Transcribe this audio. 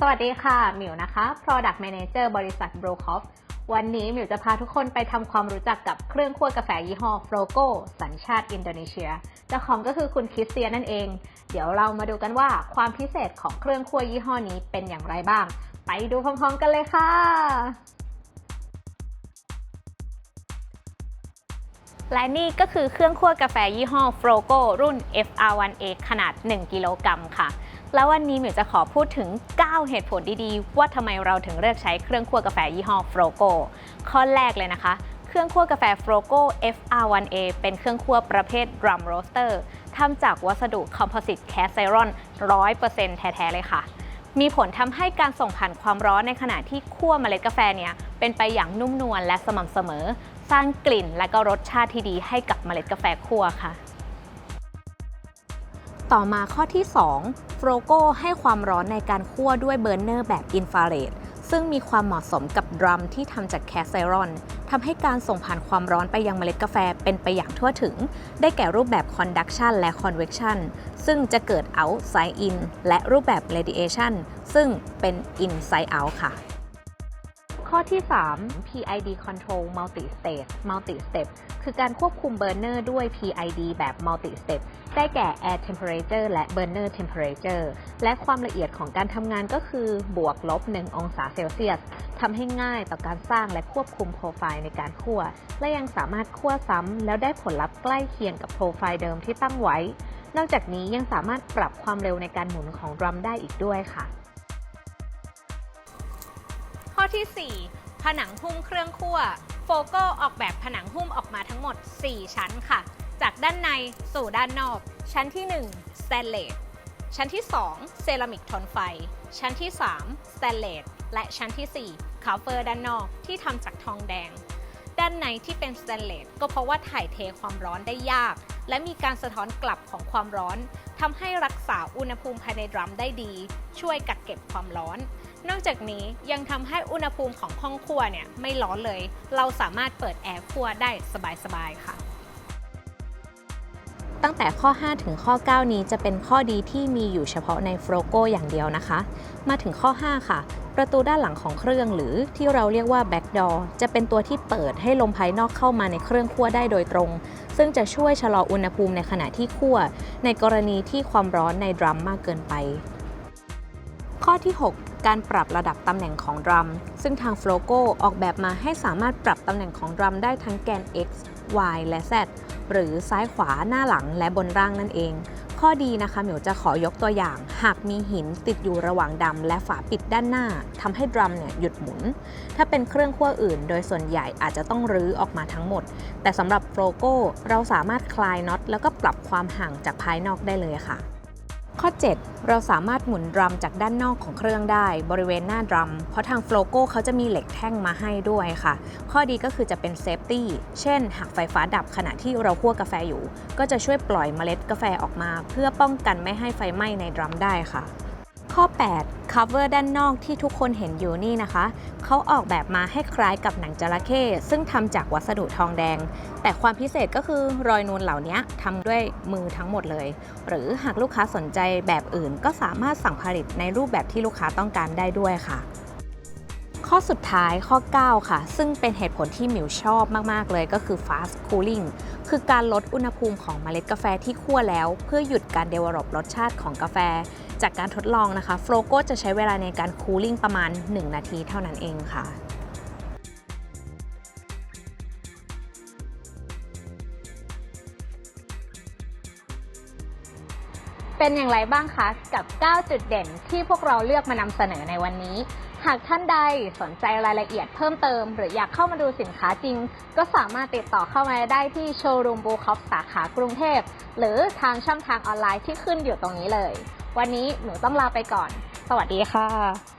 สวัสดีค่ะ หมิวนะคะ Product Manager บริษัท b r o c o f วันนี้หมิวจะพาทุกคนไปทำความรู้จักกับเครื่องคั่วกาแฟยี่ห้อ f r o g o สัญชาติอินโดนีเซียเจ้าของก็คือคุณคริสเตียนนั่นเอง เดี๋ยวเรามาดูกันว่าความพิเศษของเครื่องคั่วยี่ห้อนี้เป็นอย่างไรบ้าง ไปดูพร้อมๆกันเลยค่ะและนี่ก็คือเครื่องคั่วกาแฟยี่ห้อ f r o g o รุ่น FR1A ขนาด 1 กิโลกรัมค่ะ แล้ววันนี้หมิวจะขอพูดถึง 9 เหตุผลดีๆ ว่าทำไมเราถึงเลือกใช้เครื่องคั่วกาแฟยี่ห้อ f r o g o ข้อแรกเลยนะคะ เครื่องคั่วกาแฟ f r o g o FR1A เป็นเครื่องคั่วประเภท drum roaster ทำจากวัสดุคอมโพสิตแคสไซรอน100%แท้ๆเลยค่ะ มีผลทำให้การส่งผ่านความร้อนในขณะที่คั่วเมล็ดกาแฟเนี่ยเป็นไปอย่างนุ่มนวลและสม่ำเสมอ สร้างกลิ่นและก็รสชาติที่ดีให้กับเมล็ดกาแฟคั่วค่ะ ต่อมาข้อที่2 f r o g o ให้ความร้อนในการคั่วด้วยเบอร์เนอร์แบบอินฟราเรดซึ่งมีความเหมาะสมกับดรัมที่ทำจากแคสไซรอนทำให้การส่งผ่านความร้อนไปยังเมล็ดกาแฟเป็นไปอย่างทั่วถึง ได้แก่รูปแบบ conduction และ convection ซึ่งจะเกิด outside in และรูปแบบ radiation ซึ่งเป็น inside out ค่ะ ข้อที่ 3 PID Control Multi Stage Multi Step คือการควบคุมเบอร์เนอร์ด้วย PID แบบ Multi Step ได้แก่ Air Temperature และ Burner Temperature และความละเอียดของการทำงานก็คือบวกลบ 1 องศาเซลเซียสทำให้ง่ายต่อการสร้างและควบคุมโปรไฟล์ในการคั่ว และยังสามารถคั่วซ้ำแล้วได้ผลลัพธ์ใกล้เคียงกับโปรไฟล์เดิมที่ตั้งไว้ นอกจากนี้ยังสามารถปรับความเร็วในการหมุนของดรัมได้อีกด้วยค่ะ ที่ 4 ผนังหุ้มเครื่องคั่ว โฟโกออกแบบผนังหุ้มออกมาทั้งหมด 4 ชั้นค่ะ จากด้านในสู่ด้านนอก ชั้นที่ 1 สแตนเลส ชั้นที่ 2 เซรามิกทนไฟ ชั้นที่ 3 สแตนเลส และชั้นที่ 4 คาเฟอร์ด้านนอกที่ทำจากทองแดง ด้านในที่เป็นสแตนเลสก็เพราะว่าถ่ายเทความร้อนได้ยาก และมีการสะท้อนกลับของความร้อนทำให้รักษาอุณหภูมิภายในดรัมได้ดี ช่วยกักเก็บความร้อน นอกจากนี้ยังทำให้อุณหภูมิของห้องครัวเนี่ยไม่ร้อนเลย เราสามารถเปิดแอร์ครัวได้สบายๆค่ะ ตั้งแต่ข้อ 5 ถึงข้อ 9 นี้จะเป็นข้อดีที่มีอยู่เฉพาะในโฟโกอย่างเดียวนะคะ มาถึงข้อ 5 ค่ะ ประตูด้านหลังของเครื่องหรือที่เราเรียกว่า back door จะเป็นตัวที่เปิดให้ลมภายนอกเข้ามาในเครื่องคั่วได้โดยตรง ซึ่งจะช่วยชะลออุณหภูมิในขณะที่คั่ว ในกรณีที่ความร้อนในดรัมมากเกินไป ข้อที่ 6 การปรับระดับตำแหน่งของดรัม ซึ่งทาง f l o g o ออกแบบมาให้สามารถปรับตำแหน่งของดรัมได้ทั้งแกน x y และ z หรือซ้ายขวาหน้าหลังและบนร่างนั่นเอง ข้อดีนะคะหมิวจะขอยกตัวอย่าง หากมีหินติดอยู่ระหว่างดำและฝาปิดด้านหน้าทำให้ดรัมเนี่ยหยุดหมุน ถ้าเป็นเครื่องคั่วอื่น โดยส่วนใหญ่อาจจะต้องรื้อออกมาทั้งหมด แต่สำหรับโฟโก้เราสามารถคลายน็อตแล้วก็ปรับความห่างจากภายนอกได้เลยค่ะ ข้อ 7 เราสามารถหมุนดรัมจากด้านนอกของเครื่องได้ บริเวณหน้าดรัม เพราะทางโฟลโก้เขาจะมีเหล็กแท่งมาให้ด้วยค่ะ ข้อดีก็คือจะเป็นเซฟตี้เช่น หากไฟฟ้าดับขณะที่เราคั่วกาแฟอยู่ ก็จะช่วยปล่อยเมล็ดกาแฟออกมา เพื่อป้องกันไม่ให้ไฟไหม้ในดรัมได้ค่ะ ข้อ 8 cover ด้านนอกที่ทุกคนเห็นอยู่นี่นะคะ เขาออกแบบมาให้คล้ายกับหนังจระเข้ซึ่งทำจากวัสดุทองแดง แต่ความพิเศษก็คือรอยนูนเหล่านี้ทำด้วยมือทั้งหมดเลย หรือหากลูกค้าสนใจแบบอื่น ก็สามารถสั่งผลิตในรูปแบบที่ลูกค้าต้องการได้ด้วยค่ะข้อสุดท้ายข้อ 9 ค่ะ ซึ่งเป็นเหตุผลที่หมิวชอบมาก ๆ เลยก็คือ fast cooling คือการลดอุณหภูมิของเมล็ดกาแฟที่คั่วแล้ว เพื่อหยุดการ develop รสชาติของกาแฟ จากการทดลองนะคะโฟลโก้จะใช้เวลาในการ cooling ประมาณ 1 นาทีเท่านั้นเองค่ะเป็นอย่างไรบ้างคะ กับ 9 จุดเด่นที่พวกเราเลือกมานำเสนอในวันนี้ หากท่านใดสนใจรายละเอียดเพิ่มเติม หรืออยากเข้ามาดูสินค้าจริง ก็สามารถติดต่อเข้ามาได้ที่โชว์รูมบูคอฟสาขากรุงเทพ หรือทางช่องทางออนไลน์ที่ขึ้นอยู่ตรงนี้เลย วันนี้หนูต้องลาไปก่อน สวัสดีค่ะ